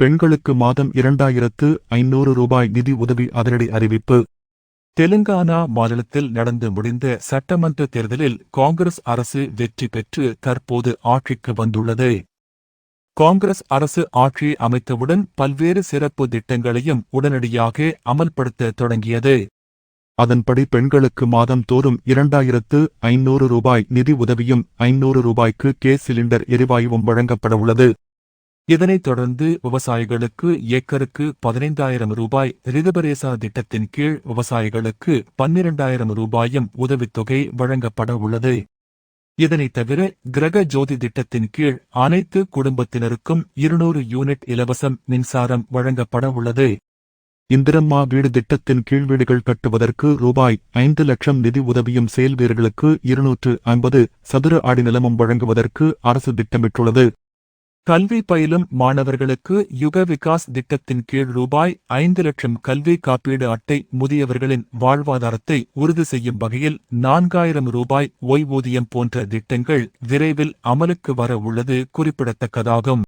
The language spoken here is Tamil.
பெண்களுக்கு மாதம் இரண்டாயிரத்து ஐநூறு ரூபாய் நிதி உதவி அதிரடி அறிவிப்பு. தெலுங்கானா மாநிலத்தில் நடந்து முடிந்த சட்டமன்ற தேர்தலில் காங்கிரஸ் அரசு வெற்றி பெற்று தற்போது ஆட்சிக்கு வந்துள்ளது. காங்கிரஸ் அரசு ஆட்சி அமைத்தவுடன் பல்வேறு சிறப்பு திட்டங்களையும் உடனடியாக அமல்படுத்த தொடங்கியது. அதன்படி பெண்களுக்கு மாதம் தோறும் இரண்டாயிரத்து ஐநூறு ரூபாய் நிதி உதவியும் ஐநூறு ரூபாய்க்கு கேஸ் சிலிண்டர் எரிவாயுவும் வழங்கப்பட உள்ளது. இதனைத் தொடர்ந்து விவசாயிகளுக்கு ஏக்கருக்கு பதினைந்தாயிரம் ரூபாய் ரிதபரேசா திட்டத்தின் கீழ் விவசாயிகளுக்கு பன்னிரண்டாயிரம் ரூபாயும் உதவித்தொகை வழங்கப்பட உள்ளது. இதனைத் தவிர கிரக ஜோதி திட்டத்தின் கீழ் அனைத்து குடும்பத்தினருக்கும் இருநூறு யூனிட் இலவசம் மின்சாரம் வழங்கப்பட உள்ளது. இந்திரம்மா வீடு திட்டத்தின் கீழ் வீடுகள் கட்டுவதற்கு ரூபாய் ஐந்து லட்சம் நிதி உதவியும் செயல் வீரர்களுக்கு இருநூற்று ஐம்பது சதுர அடி நிலமும் வழங்குவதற்கு அரசு திட்டமிட்டுள்ளது. கல்வி பயிலும் மாணவர்களுக்கு யுக விகாஸ் திட்டத்தின் கீழ் ரூபாய் ஐந்து லட்சம் கல்வி காப்பீடு அட்டை முதியவர்களின் வாழ்வாதாரத்தை உறுதி செய்யும் வகையில் நான்காயிரம் ரூபாய் ஓய்வூதியம் போன்ற திட்டங்கள் விரைவில் அமலுக்கு வர உள்ளது குறிப்பிடத்தக்கதாகும்.